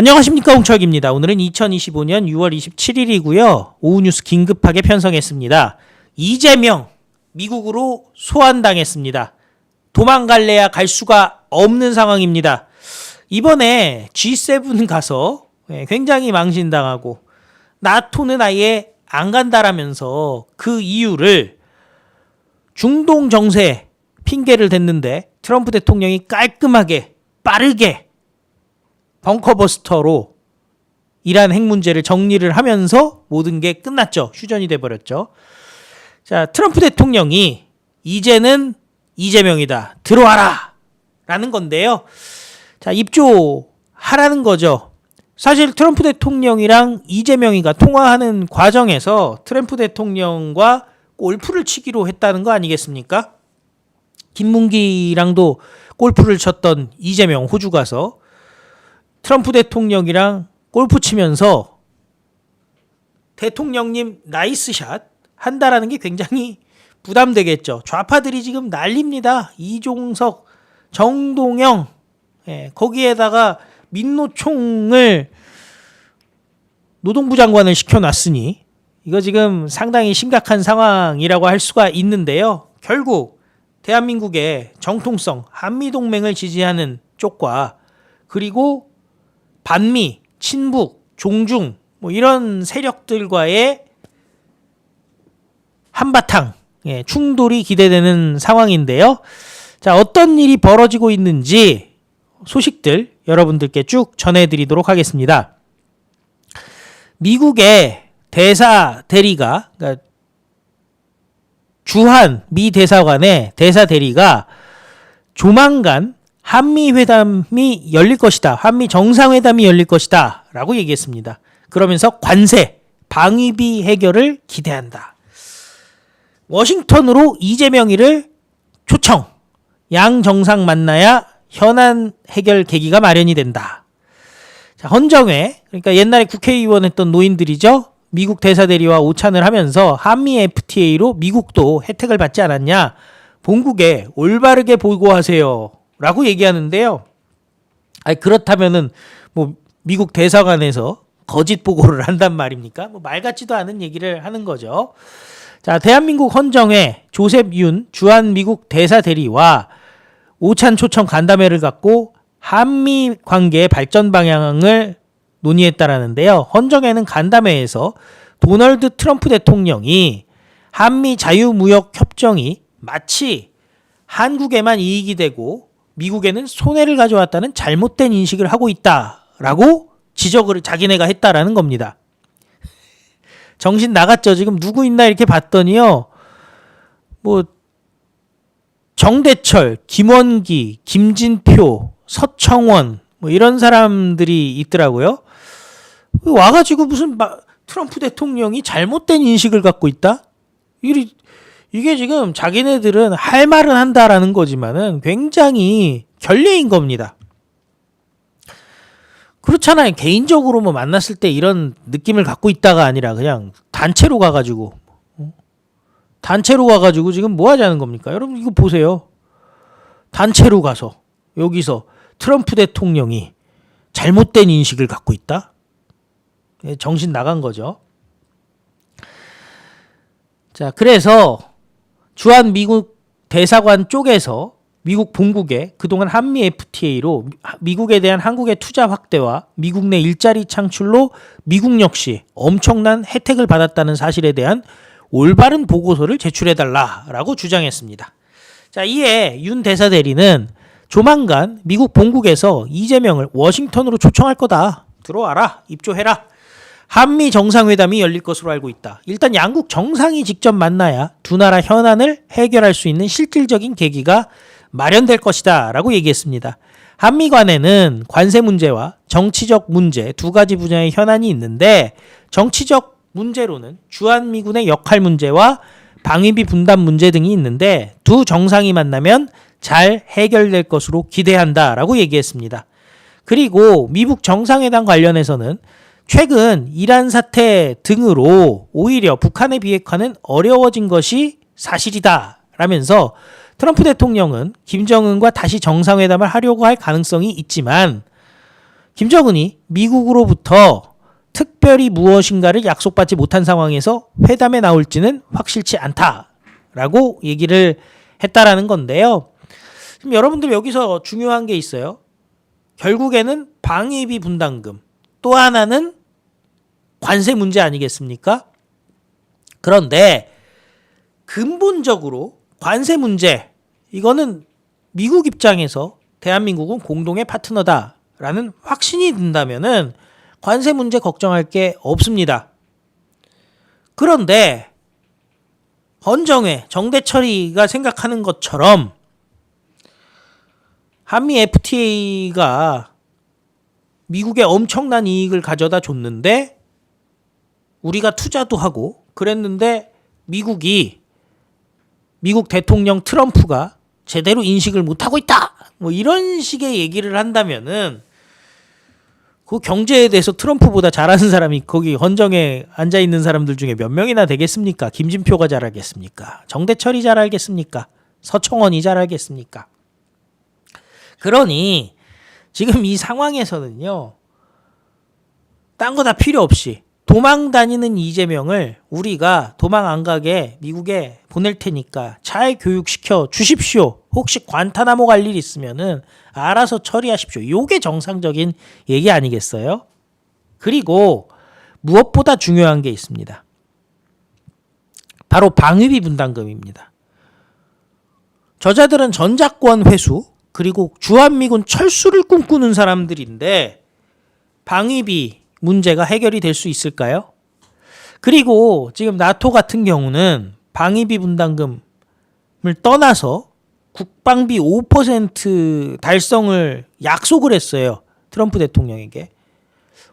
안녕하십니까 홍철기입니다. 오늘은 2025년 6월 27일이고요. 오후 뉴스 긴급하게 편성했습니다. 이재명 미국으로 소환당했습니다. 도망갈래야 갈 수가 없는 상황입니다. 이번에 G7 가서 예, 굉장히 망신당하고 나토는 아예 안 간다라면서 그 이유를 중동 정세 핑계를 댔는데 트럼프 대통령이 깔끔하게 빠르게 벙커버스터로 이란 핵 문제를 정리를 하면서 모든 게 끝났죠. 휴전이 돼 버렸죠. 자, 트럼프 대통령이 이제는 이재명이다. 들어와라. 라는 건데요. 자, 입조하라는 거죠. 사실 트럼프 대통령이랑 이재명이가 통화하는 과정에서 트럼프 대통령과 골프를 치기로 했다는 거 아니겠습니까? 김문기랑도 골프를 쳤던 이재명 호주 가서 트럼프 대통령이랑 골프 치면서 대통령님 나이스 샷 한다라는 게 굉장히 부담되겠죠. 좌파들이 지금 난립니다. 이종석, 정동영, 예, 거기에다가 민노총을 노동부 장관을 시켜놨으니 이거 지금 상당히 심각한 상황이라고 할 수가 있는데요. 결국 대한민국의 정통성, 한미동맹을 지지하는 쪽과 그리고 반미, 친북, 종중 뭐 이런 세력들과의 한바탕 예, 충돌이 기대되는 상황인데요. 자, 어떤 일이 벌어지고 있는지 소식들 여러분들께 쭉 전해드리도록 하겠습니다. 미국의 대사 대리가 그러니까 주한 미 대사관의 대사 대리가 조만간 한미 회담이 열릴 것이다. 한미 정상회담이 열릴 것이다. 라고 얘기했습니다. 그러면서 관세, 방위비 해결을 기대한다. 워싱턴으로 이재명이를 초청. 양 정상 만나야 현안 해결 계기가 마련이 된다. 자, 헌정회, 그러니까 옛날에 국회의원 했던 노인들이죠. 미국 대사대리와 오찬을 하면서 한미 FTA로 미국도 혜택을 받지 않았냐. 본국에 올바르게 보고하세요. 라고 얘기하는데요. 아니, 그렇다면은 뭐 미국 대사관에서 거짓 보고를 한단 말입니까? 뭐 말 같지도 않은 얘기를 하는 거죠. 자, 대한민국 헌정회 조셉 윤 주한 미국 대사 대리와 오찬 초청 간담회를 갖고 한미 관계의 발전 방향을 논의했다라는데요. 헌정회는 간담회에서 도널드 트럼프 대통령이 한미 자유무역 협정이 마치 한국에만 이익이 되고 미국에는 손해를 가져왔다는 잘못된 인식을 하고 있다라고 지적을 자기네가 했다라는 겁니다. 정신 나갔죠. 지금 누구 있나 이렇게 봤더니요. 뭐 정대철, 김원기, 김진표, 서청원 뭐 이런 사람들이 있더라고요. 와가지고 무슨 마, 트럼프 대통령이 잘못된 인식을 갖고 있다? 이게, 이게 지금 자기네들은 할 말은 한다라는 거지만은 굉장히 결례인 겁니다. 그렇잖아요. 개인적으로 뭐 만났을 때 이런 느낌을 갖고 있다가 아니라 그냥 단체로 가가지고 어? 단체로 가가지고 지금 뭐 하자는 겁니까? 여러분 이거 보세요. 단체로 가서 여기서 트럼프 대통령이 잘못된 인식을 갖고 있다? 예, 정신 나간 거죠. 자, 그래서 주한 미국 대사관 쪽에서 미국 본국에 그동안 한미 FTA로 미국에 대한 한국의 투자 확대와 미국 내 일자리 창출로 미국 역시 엄청난 혜택을 받았다는 사실에 대한 올바른 보고서를 제출해달라라고 주장했습니다. 자, 이에 윤 대사 대리는 조만간 미국 본국에서 이재명을 워싱턴으로 초청할 거다. 들어와라. 입조해라. 한미 정상회담이 열릴 것으로 알고 있다. 일단 양국 정상이 직접 만나야 두 나라 현안을 해결할 수 있는 실질적인 계기가 마련될 것이다. 라고 얘기했습니다. 한미 간에는 관세 문제와 정치적 문제 두 가지 분야의 현안이 있는데 정치적 문제로는 주한미군의 역할 문제와 방위비 분담 문제 등이 있는데 두 정상이 만나면 잘 해결될 것으로 기대한다 라고 얘기했습니다. 그리고 미국 정상회담 관련해서는 최근 이란 사태 등으로 오히려 북한의 비핵화는 어려워진 것이 사실이다 라면서 트럼프 대통령은 김정은과 다시 정상회담을 하려고 할 가능성이 있지만 김정은이 미국으로부터 특별히 무엇인가를 약속받지 못한 상황에서 회담에 나올지는 확실치 않다라고 얘기를 했다라는 건데요. 지금 여러분들 여기서 중요한 게 있어요. 결국에는 방위비 분담금 또 하나는 관세 문제 아니겠습니까? 그런데 근본적으로 관세 문제 이거는 미국 입장에서 대한민국은 공동의 파트너다라는 확신이 든다면은 관세 문제 걱정할 게 없습니다. 그런데 헌정회 정대철이가 생각하는 것처럼 한미 FTA가 미국에 엄청난 이익을 가져다 줬는데 우리가 투자도 하고 그랬는데 미국이 미국 대통령 트럼프가 제대로 인식을 못 하고 있다. 뭐 이런 식의 얘기를 한다면은 그 경제에 대해서 트럼프보다 잘하는 사람이 거기 헌정에 앉아 있는 사람들 중에 몇 명이나 되겠습니까? 김진표가 잘하겠습니까? 정대철이 잘하겠습니까? 서청원이 잘하겠습니까? 그러니 지금 이 상황에서는요. 딴 거 다 필요 없이 도망 다니는 이재명을 우리가 도망 안 가게 미국에 보낼 테니까 잘 교육시켜 주십시오. 혹시 관타나모 갈 일 있으면은 알아서 처리하십시오. 요게 정상적인 얘기 아니겠어요? 그리고 무엇보다 중요한 게 있습니다. 바로 방위비 분담금입니다. 저자들은 전작권 회수 그리고 주한미군 철수를 꿈꾸는 사람들인데 방위비 문제가 해결이 될 수 있을까요? 그리고 지금 나토 같은 경우는 방위비 분담금을 떠나서 국방비 5% 달성을 약속을 했어요. 트럼프 대통령에게.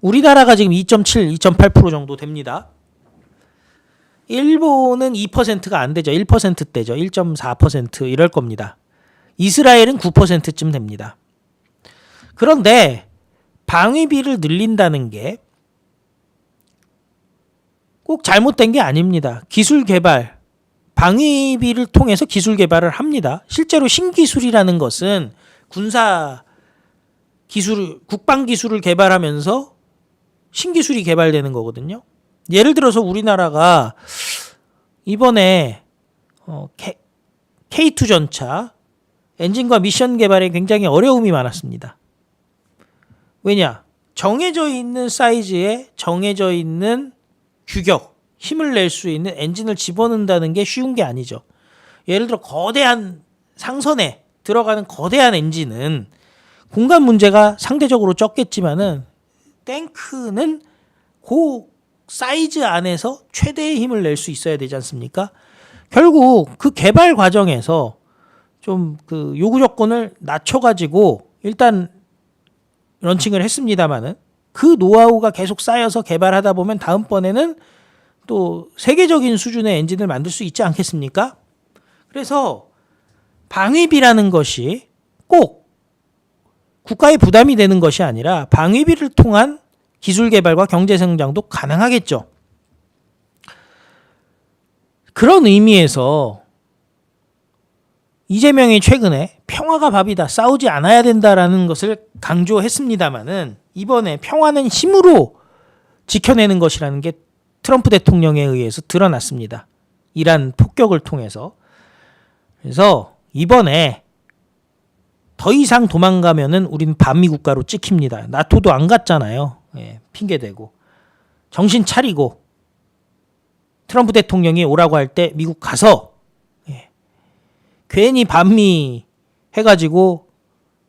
우리나라가 지금 2.7, 2.8% 정도 됩니다. 일본은 2%가 안 되죠. 1%대죠. 1.4% 이럴 겁니다. 이스라엘은 9%쯤 됩니다. 그런데 방위비를 늘린다는 게 꼭 잘못된 게 아닙니다. 기술 개발, 방위비를 통해서 기술 개발을 합니다. 실제로 신기술이라는 것은 군사 기술, 국방 기술을 개발하면서 신기술이 개발되는 거거든요. 예를 들어서 우리나라가 이번에 어, K, K2 전차 엔진과 미션 개발에 굉장히 어려움이 많았습니다. 왜냐? 정해져 있는 사이즈에 정해져 있는 규격, 힘을 낼 수 있는 엔진을 집어넣는다는 게 쉬운 게 아니죠. 예를 들어 거대한 상선에 들어가는 거대한 엔진은 공간 문제가 상대적으로 적겠지만은 탱크는 그 사이즈 안에서 최대의 힘을 낼 수 있어야 되지 않습니까? 결국 그 개발 과정에서 좀 그 요구 조건을 낮춰가지고 일단 런칭을 했습니다마는 그 노하우가 계속 쌓여서 개발하다 보면 다음번에는 또 세계적인 수준의 엔진을 만들 수 있지 않겠습니까? 그래서 방위비라는 것이 꼭 국가의 부담이 되는 것이 아니라 방위비를 통한 기술 개발과 경제 성장도 가능하겠죠. 그런 의미에서 이재명이 최근에 평화가 밥이다, 싸우지 않아야 된다라는 것을 강조했습니다마는 이번에 평화는 힘으로 지켜내는 것이라는 게 트럼프 대통령에 의해서 드러났습니다. 이란 폭격을 통해서. 그래서 이번에 더 이상 도망가면은 우린 반미 국가로 찍힙니다. 나토도 안 갔잖아요. 예, 핑계 대고 정신 차리고 트럼프 대통령이 오라고 할 때 미국 가서 예, 괜히 반미 해가지고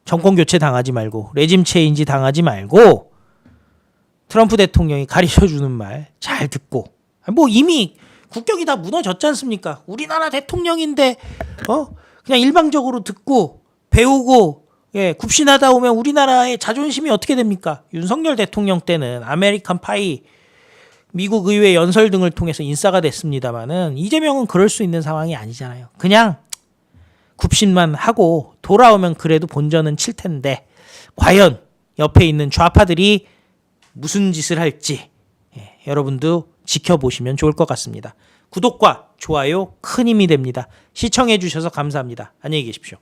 정권 교체 당하지 말고 레짐 체인지 당하지 말고 트럼프 대통령이 가르쳐 주는 말 잘 듣고 뭐 이미 국격이 다 무너졌지 않습니까? 우리나라 대통령인데 어 그냥 일방적으로 듣고 배우고 예 굽신하다 오면 우리나라의 자존심이 어떻게 됩니까? 윤석열 대통령 때는 아메리칸 파이 미국 의회 연설 등을 통해서 인싸가 됐습니다마는 이재명은 그럴 수 있는 상황이 아니잖아요. 그냥 굽신만 하고 돌아오면 그래도 본전은 칠 텐데 과연 옆에 있는 좌파들이 무슨 짓을 할지 예, 여러분도 지켜보시면 좋을 것 같습니다. 구독과 좋아요 큰 힘이 됩니다. 시청해 주셔서 감사합니다. 안녕히 계십시오.